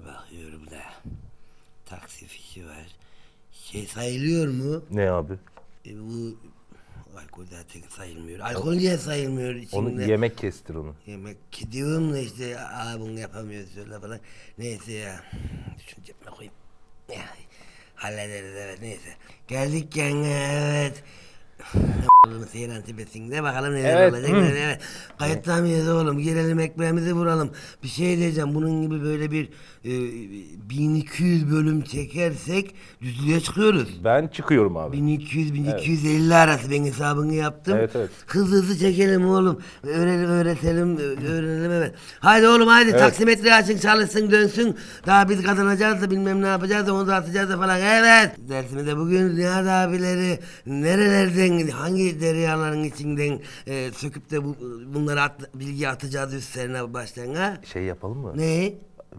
Şöyle bakıyorum da. Taksi fişi var. Şey sayılıyor mu? Ne abi? E, bu alkol zaten sayılmıyor. Alkol niye sayılmıyor Onu içinde? yemek kestir onu. Yemek diyorum da işte aa bunu yapamıyoruz öyle falan. Neyse ya. Şunu cebime koyayım. Ya, hallederiz evet neyse. Geldik yani evet. Seyir antibesinde bakalım neler Evet, olacak. hı. neler- Evet. Kayıtta mıyız oğlum? Girelim ekmeğimizi vuralım. Bir şey diyeceğim. Bunun gibi böyle bir e, 1200 bölüm çekersek düzlüğe çıkıyoruz. Ben çıkıyorum abi. 1200-1250 arası ben hesabını yaptım. Evet, evet. Hızlı hızlı çekelim oğlum. Öğrenelim, öğretelim, öğrenelim evet. Haydi oğlum haydi taksimetre açın çalışsın dönsün. Daha biz kazanacağız da bilmem ne yapacağız da onu da atacağız da falan. Evet. Dersimizde bugün Nihat abileri nerelerden, hangi deryaların içinden e, söküp de bu, bunları at, bilgi atacağız üstlerine baştan ha? Şey yapalım mı? Ne?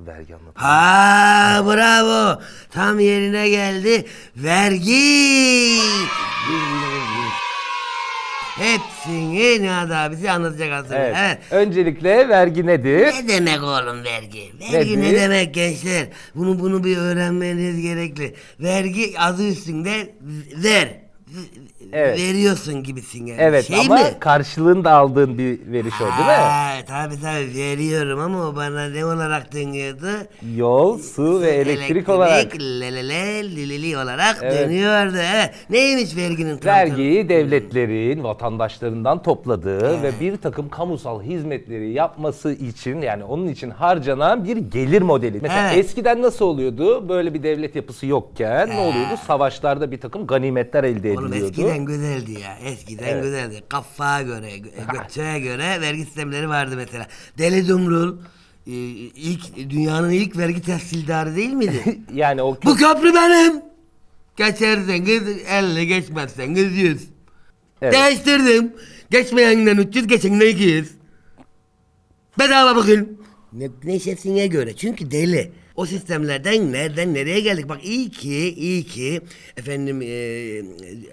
Vergi anlat. Ha bravo. Tam yerine geldi. Vergi. Hepsini Nihat abisi anlatacak aslında. Evet. Evet. Öncelikle vergi nedir? Ne demek oğlum vergi? Vergi Nedir? ne demek gençler? Bunu bunu bir öğrenmeniz gerekli. Vergi adı üstünde ver. Evet. Veriyorsun gibisin yani. Evet şey ama mi? karşılığında aldığın bir veriş o değil mi? Ha, tabii tabii veriyorum ama o bana ne olarak dönüyordu? Yol, su ve elektrik, olarak. lelele lilili olarak Evet. dönüyordu. Evet. Neymiş verginin tam Vergiyi devletlerin vatandaşlarından topladığı ve bir takım kamusal hizmetleri yapması için yani onun için harcanan bir gelir modeli. Mesela Evet. eskiden nasıl oluyordu? Böyle bir devlet yapısı yokken ne oluyordu? Savaşlarda bir takım ganimetler elde Oğlum eskiden güzeldi ya. Eskiden Evet. güzeldi. Kafaya göre, gö- göre vergi sistemleri vardı mesela. Deli Dumrul e, ilk dünyanın ilk vergi tahsildarı değil miydi? Yani o Bu köprü benim. Geçerseniz 50, geçmezseniz 100. Evet. Değiştirdim. Geçmeyenden 300, geçenden 200. Bedava bugün. Ne, neşesine göre. Çünkü deli. O sistemlerden nereden nereye geldik? Bak iyi ki, iyi ki efendim eee,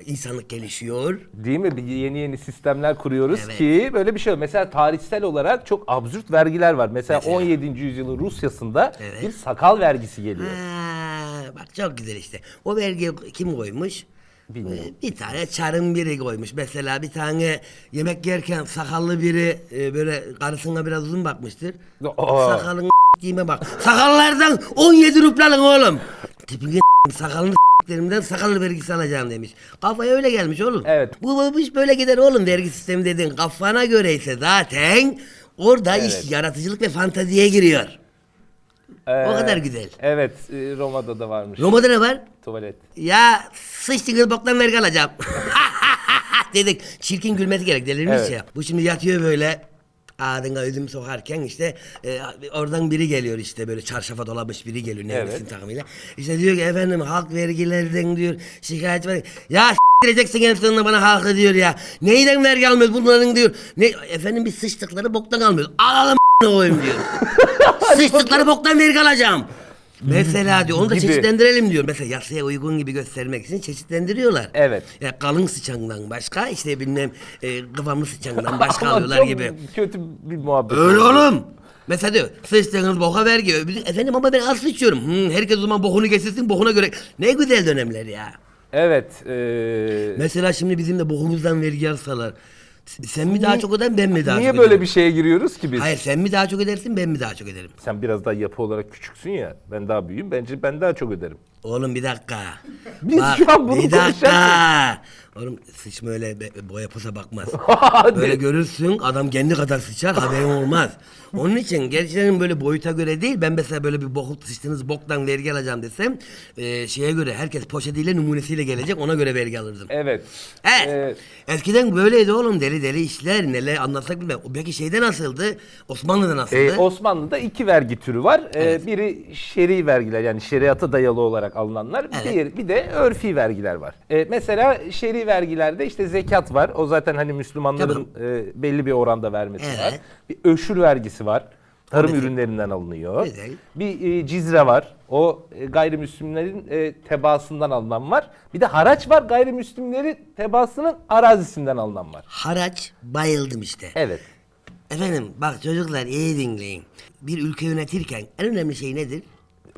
insanlık gelişiyor. Değil mi? Bir yeni yeni sistemler kuruyoruz Evet. ki böyle bir şey yok. Mesela tarihsel olarak çok absürt vergiler var. Mesela, Mesela? 17. yüzyılın Rusya'sında Evet. bir sakal vergisi geliyor. Ha, bak çok güzel işte. O vergiyi kim koymuş? Bilmiyorum. Ee, Bir tane çarın biri koymuş. Mesela bir tane yemek yerken sakallı biri e, böyle karısına biraz uzun bakmıştır. Aa. Sakalın giyime bak. Sakallardan 17 ruplalın oğlum. Tipini sakalını s**lerimden sakallı vergisi alacağım demiş. Kafaya öyle gelmiş oğlum. Evet. Bu, bu iş böyle gider oğlum vergi sistemi dedin. Kafana göre ise zaten orada Evet. iş yaratıcılık ve fanteziye giriyor. O kadar güzel. Evet, e, Roma'da da varmış Roma'da ne var? tuvalet. Ya sıçtınız boktan vergi alacağım. Dedik çirkin gülmesi gerek delirmiş Evet. ya. Bu şimdi yatıyor böyle ağzına üzüm sokarken işte e, oradan biri geliyor işte böyle çarşafa dolamış biri geliyor nevresim Evet. takımıyla. İşte diyor ki efendim halk vergilerden diyor şikayet var. Ya s**tireceksin en sonunda bana halkı diyor ya. Neyden vergi almıyoruz bunların diyor. Ne efendim biz sıçtıkları boktan almıyoruz. Alalım koyayım diyor. Sıçtıkları boktan vergi alacağım. Mesela diyor onu da Gibi. çeşitlendirelim diyor. Mesela yasaya uygun gibi göstermek için çeşitlendiriyorlar. Evet. Ya kalın sıçandan başka işte bilmem e, kıvamlı sıçandan başka alıyorlar çok gibi. kötü bir muhabbet. Öyle oğlum. Mesela diyor sıçtığınız boka vergi. Öbürü- Efendim ama ben az sıçıyorum. Hmm, herkes o zaman bokunu geçirsin bokuna göre. Ne güzel dönemler ya. Evet. e, Mesela şimdi bizim de bokumuzdan vergi alsalar. Sen mi daha çok öden ben mi daha niye çok böyle öderim? bir şeye giriyoruz ki biz? Hayır sen mi daha çok ödersin ben mi daha çok öderim? Sen biraz daha yapı olarak küçüksün ya. Ben daha büyüğüm. Bence ben daha çok öderim. Oğlum bir dakika. Biz şu an bunu bir dakika. Oğlum sıçma öyle be- boya posa bakmaz. Böyle görürsün adam kendi kadar sıçar haberin olmaz. Onun için gerçekten böyle boyuta göre değil ben mesela böyle bir bok sıçtığınız boktan vergi alacağım desem e, şeye göre herkes poşetiyle numunesiyle gelecek ona göre vergi alırdım. Evet. Evet. E, Eskiden böyleydi oğlum deli deli işler neler anlatsak bilmem. Belki şeyde nasıldı? Osmanlı'da nasıldı? e, Osmanlı'da iki vergi türü var. E, Evet. biri şer'i vergiler yani şeriata dayalı olarak alınanlar. Bir, Evet. diğeri- bir de örfi vergiler var. E, mesela şer'i vergilerde işte zekat var. O zaten hani Müslümanların e, belli bir oranda vermesi Evet. var. Bir öşür vergisi var. Tarım Güzel. ürünlerinden alınıyor. Güzel. Bir e, cizre var. O e, gayrimüslimlerin e, tebaasından alınan var. Bir de haraç var. Gayrimüslimlerin tebaasının arazisinden alınan var. Haraç bayıldım işte. Evet. Efendim bak çocuklar iyi dinleyin. Bir ülke yönetirken en önemli şey nedir?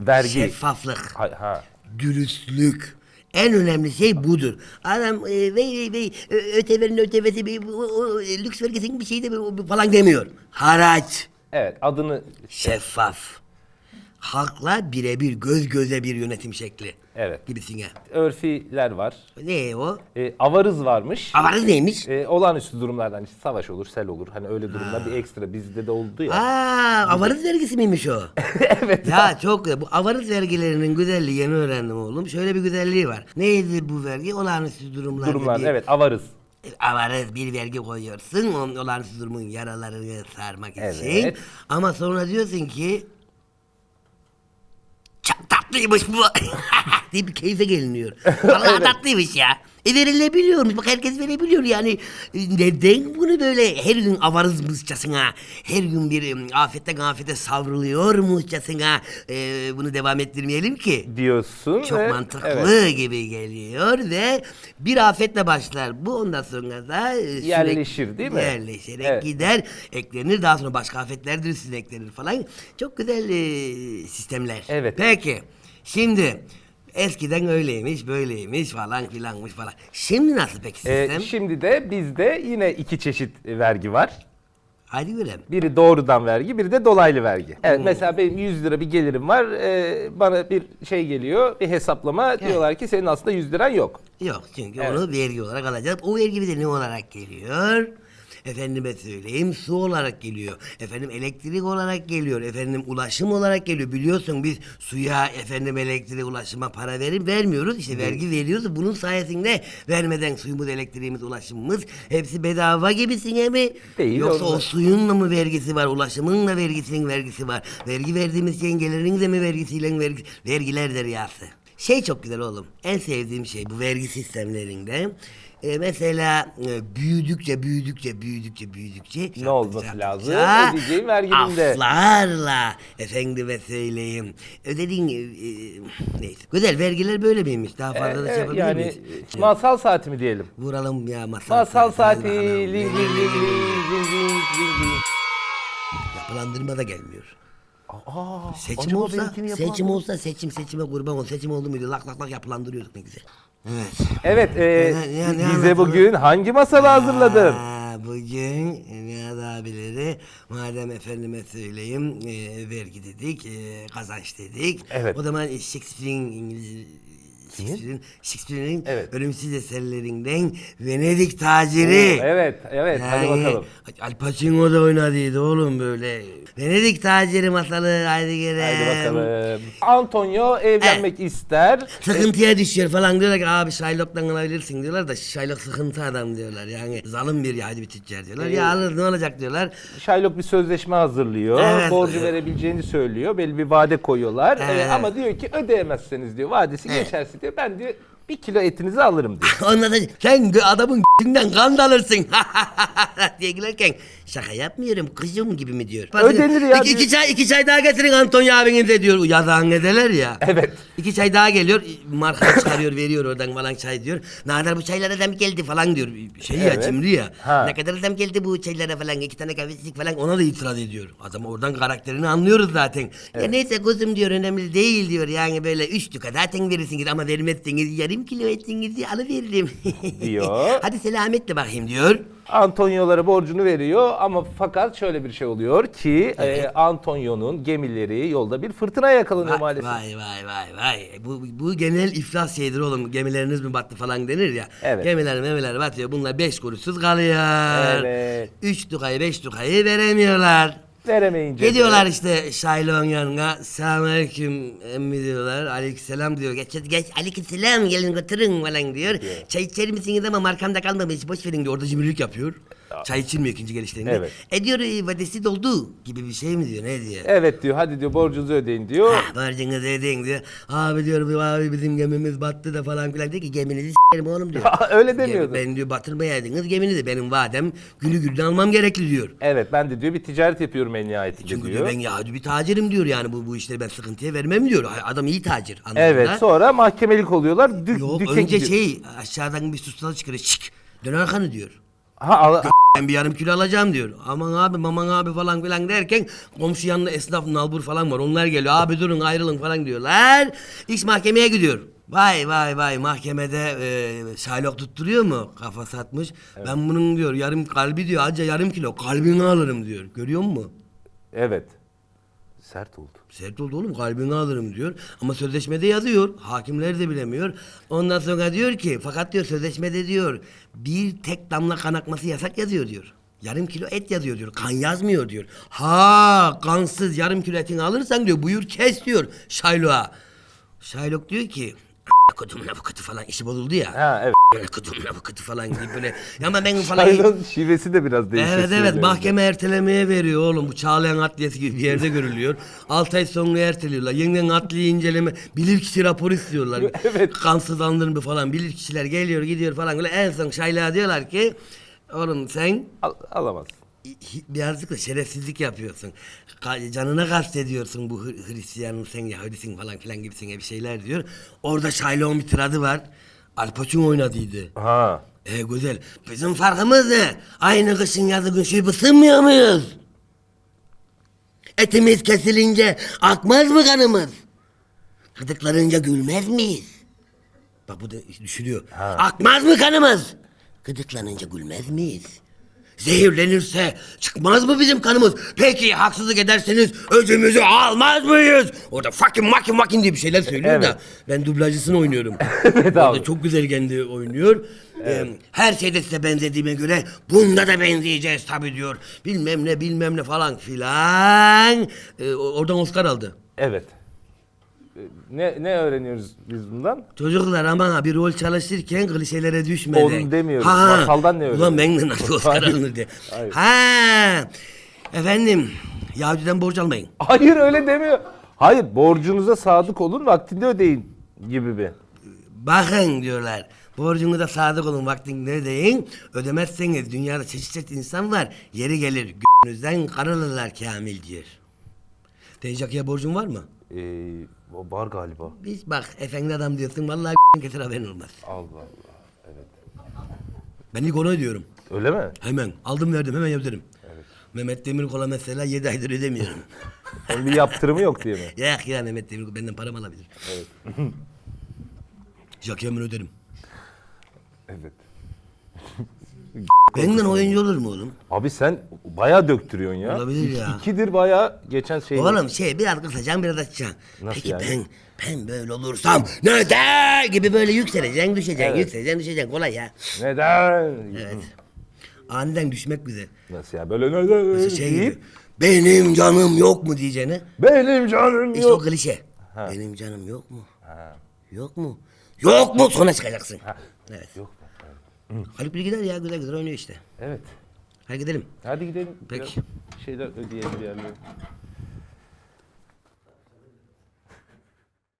Vergi. Şeffaflık, Ha, ha. dürüstlük. En önemli şey budur. Adam e, vey vey ö- öteverin ötevesi bir, bu- o, e, lüks vergisinin bir şeyi de bu- bu falan demiyor. Haraç, Evet adını şeffaf. Halkla birebir göz göze bir yönetim şekli. Evet. Gibisine. örfiler var. Ne o? E, avarız varmış. Avarız neymiş? E, olağanüstü durumlardan işte savaş olur, sel olur. Hani öyle durumlar bir ekstra bizde de oldu ya. Aa, avarız vergisi miymiş o? evet. ya çok. Bu avarız vergilerinin güzelliği yeni öğrendim oğlum. Şöyle bir güzelliği var. Neydi bu vergi? Olağanüstü durumlarda Durumlar bir, evet avarız. avarız bir vergi koyuyorsun. O olağanüstü durumun yaralarını sarmak için. Evet. Ama sonra diyorsun ki çok tatlıymış bu. diye bir keyfe geliniyor. Vallahi tatlıymış ya. E verilebiliyormuş. Bak herkes verebiliyor yani. E, Neden bunu böyle her gün avarızmışçasına, her gün bir e, afetten afete savruluyormuşçasına e, bunu devam ettirmeyelim ki? diyorsun. Çok ve- mantıklı evet. gibi geliyor ve bir afetle başlar. Bu ondan sonra da e, Yerleşir, değil mi? Yerleşerek Evet. gider, eklenir. Daha sonra başka afetler de üstüne eklenir falan. Çok güzel e, sistemler. Evet. Peki, şimdi eskiden öyleymiş, böyleymiş falan filanmış falan. Şimdi nasıl peki E, sistem? şimdi de bizde yine iki çeşit vergi var. Hadi görelim. Biri doğrudan vergi, biri de dolaylı vergi. Evet, mesela benim 100 lira bir gelirim var. e, bana bir şey geliyor, bir hesaplama. Diyorlar ki senin aslında 100 liran yok. Yok çünkü onu vergi olarak alacağız. O vergi bize ne olarak geliyor? Efendime söyleyeyim su olarak geliyor. Efendim elektrik olarak geliyor. Efendim ulaşım olarak geliyor. Biliyorsun biz suya efendim elektriğe ulaşıma para verip vermiyoruz. İşte vergi veriyoruz. Bunun sayesinde vermeden suyumuz, elektriğimiz, ulaşımımız hepsi bedava gibisine mi? Değil, Yoksa o suyun da mı vergisi var? Ulaşımın da vergisinin vergisi var. Vergi verdiğimiz şeyin gelirinin de mi vergisiyle vergi, vergiler deryası. Şey çok güzel oğlum. En sevdiğim şey bu vergi sistemlerinde. e, mesela e, büyüdükçe büyüdükçe büyüdükçe büyüdükçe Ne olması lazım? yaptıkça Ödeyeceğin verginin de. Aflarla efendime söyleyeyim. Ödediğin e, e, neyse. Güzel vergiler böyle miymiş? Daha fazla da şey E, yapabilir yani miyiz? e, masal saati mi diyelim? Vuralım ya masal. Masal saati. Hadi bakalım. Ling ling ling ling ling ling ling. Yapılandırma da gelmiyor. Aa, Seçim olsa, benimkini yapılan- seçim olsa seçim seçime kurban ol. Seçim oldu muydu lak lak lak yapılandırıyorduk ne güzel. Evet. Evet, e, Ne- ne- ne bize anlatalım? bugün hangi masalı hazırladın? Aa, bugün Nihat abileri madem efendime söyleyeyim e, vergi dedik, e, kazanç dedik. Evet. O zaman Shakespeare'in İngiliz Shakespeare'in Shakespeare'in Evet. ölümsüz eserlerinden Venedik taciri. Evet, evet. Hadi Yani bakalım. Al Pacino da oynadıydı oğlum böyle. Venedik taciri masalı haydi gelin. Haydi bakalım. Antonio evlenmek ister. Sıkıntıya düşüyor falan diyorlar ki abi Shylock'tan alabilirsin diyorlar da Shylock sıkıntı adam diyorlar yani zalim bir yahudi bir tüccar diyorlar ya alır ne olacak diyorlar Shylock bir sözleşme hazırlıyor. Evet. Borcu verebileceğini söylüyor. Belli bir vade koyuyorlar. Ee, Evet. ama diyor ki ödeyemezseniz diyor. Vadesi geçerse diyor. Ben diyor bir kilo etinizi alırım diyor. ondan da sen de adamın g***inden kan da alırsın diye gülerken şaka yapmıyorum kızım gibi mi diyor. Ödenir ya İki, iki çay, iki çay daha getirin Antonio abinize diyor yazan nedeler ya. Evet. İki çay daha geliyor marka çıkarıyor veriyor oradan falan çay diyor. Ne kadar bu çaylara zam geldi falan diyor. Şey ya Evet. cimri ya. Ha. Ne kadar zam geldi bu çaylara falan iki tane kahvesizlik falan ona da itiraz ediyor. Adam oradan karakterini anlıyoruz zaten. Ya neyse kuzum diyor önemli değil diyor yani böyle üç düka zaten verirsiniz ama vermezseniz yarım kilo etinizi alıveririm. Diyor. Hadi selametle bakayım diyor. Antonio'lara borcunu veriyor ama fakat şöyle bir şey oluyor ki e, Antonio'nun gemileri yolda bir fırtınaya yakalanıyor Vay, maalesef. vay vay vay vay. Bu, bu genel iflas şeydir oğlum. Gemileriniz mi battı falan denir ya. Evet. Gemiler memeler batıyor. Bunlar beş kuruşsuz kalıyor. Evet. Üç dukayı beş dukayı veremiyorlar. Veremeyince Gidiyorlar işte Şaylon yanına. Selamünaleyküm emmi diyorlar. Aleykümselam diyor. Geç geç aleykümselam gelin götürün falan diyor. Çay içer misiniz ama markamda kalmamış boş verin diyor. Orada cimrilik yapıyor. Çay içilmiyor ikinci gelişlerinde. Evet. E diyor e, vadesi doldu gibi bir şey mi diyor ne diyor. Evet diyor hadi diyor borcunuzu ödeyin diyor. Ha, borcunuzu ödeyin diyor. Abi diyor bu abi bizim gemimiz battı da falan filan diyor ki geminizi s**erim oğlum diyor. Öyle demiyordu. Ben diyor batırmayaydınız geminizi benim vadem günü gününe almam gerekli diyor. Evet ben de diyor bir ticaret yapıyorum en nihayetinde Çünkü diyor. diyor ben Yahudi bir tacirim diyor yani bu bu işleri ben sıkıntıya vermem diyor. Adam iyi tacir anlamında. Evet sonra mahkemelik oluyorlar. Dük, Yok düke önce gidiyor. şey aşağıdan bir sustalı çıkarıyor çık dön arkanı diyor. Ha, al- ben bir yarım kilo alacağım diyor. Aman abi aman abi falan filan derken komşu yanında esnaf nalbur falan var. Onlar geliyor abi durun ayrılın falan diyorlar. İş mahkemeye gidiyor. Vay vay vay mahkemede e, Shylock tutturuyor mu? Kafa satmış. Ben bunun diyor yarım kalbi diyor acca yarım kilo kalbini alırım diyor. Görüyor musun? Evet. Sert oldu. Sert oldu oğlum kalbini alırım diyor. Ama sözleşmede yazıyor. Hakimler de bilemiyor. Ondan sonra diyor ki fakat diyor sözleşmede diyor bir tek damla kan akması yasak yazıyor diyor. Yarım kilo et yazıyor diyor. Kan yazmıyor diyor. Ha kansız yarım kilo etini alırsan diyor buyur kes diyor Şayloğa. Şaylok diyor ki "A- kodumun avukatı falan işi bozuldu ya. Ha evet. Böyle avukatı falan gibi böyle. Ama ben falan... Şaylon şivesi de biraz değişik. Evet evet mahkeme ertelemeye veriyor oğlum. Bu Çağlayan Adliyesi gibi bir yerde görülüyor. 6 ay sonra erteliyorlar. Yeniden adliye inceleme bilirkişi raporu istiyorlar. Evet. Kansızlandırma falan bilirkişiler geliyor gidiyor falan. Böyle en son Şayla diyorlar ki oğlum sen Al, alamaz. Birazcık da şerefsizlik yapıyorsun. Ka- canına kastediyorsun bu Hri- Hristiyanın sen Yahudisin falan filan gibisine bir şeyler diyor. Orada Şaylon bir tiradı var. Al Pacino oynadıydı. Ha. E güzel. Bizim farkımız ne? Aynı kışın yazı gün şey ısınmıyor muyuz? Etimiz kesilince akmaz mı kanımız? Gıdıklarınca gülmez miyiz? Bak bu da düşürüyor. Akmaz mı kanımız? Gıdıklanınca gülmez miyiz? Zehirlenirse çıkmaz mı bizim kanımız? Peki haksızlık ederseniz öcümüzü almaz mıyız? Orada fucking fucking fucking diye bir şeyler söylüyor da Evet. ben dublajcısını oynuyorum. Evet abi. çok güzel kendi oynuyor. Ee, her şeyde size benzediğime göre bunda da benzeyeceğiz tabii diyor. Bilmem ne bilmem ne falan filan. Ee, o- oradan Oscar aldı. Evet. Ne ne öğreniyoruz biz bundan? Çocuklar aman ha bir rol çalışırken klişelere düşmeden. Onu demiyoruz. Masaldan ne Ulan öğreniyoruz? ben de nasıl Oscar alınır diye. Hayır. Ha. Efendim Yahudi'den borç almayın. Hayır öyle demiyor. Hayır borcunuza sadık olun vaktinde ödeyin gibi bir. Bakın diyorlar. Borcunuza sadık olun vaktinde ödeyin. Ödemezseniz dünyada çeşit çeşit insan var. Yeri gelir g***nüzden karılırlar Kamil diyor. Tencakiye borcun var mı? Ee, var galiba. Biz bak efendi adam diyorsun vallahi getir haberin olmaz. Allah Allah. Evet. Ben ilk onu ödüyorum. Öyle mi? Hemen aldım verdim hemen öderim. Mehmet Demirkol'a mesela 7 aydır ödemiyorum. Onun bir yaptırımı yok diye mi? Yak ya Mehmet Demirkol benden param alabilir. Evet. Hemen öderim. Evet. Benden oyuncu olur mu oğlum? Abi sen bayağı döktürüyorsun ya. Olabilir İki- ya. İkidir bayağı geçen şey. Oğlum şey biraz kısacaksın biraz açacaksın. Nasıl Peki yani? ben ben böyle olursam neden gibi böyle yükseleceksin düşeceksin Evet. yükseleceksin düşeceksin kolay ya. Neden? Evet. Aniden düşmek güzel. Nasıl ya böyle neden? Mesela şey gibi. deyip, Benim canım yok mu diyeceğine. Benim canım İşte o yok. klişe. Benim canım yok mu? Ha, Yok mu? Yok mu? Sonra çıkacaksın. Evet. Yok. Haluk Bilgiler ya güzel güzel oynuyor işte. Evet. Hadi gidelim. Hadi gidelim. Peki. Biraz şeyler ödeyelim bir yerlere.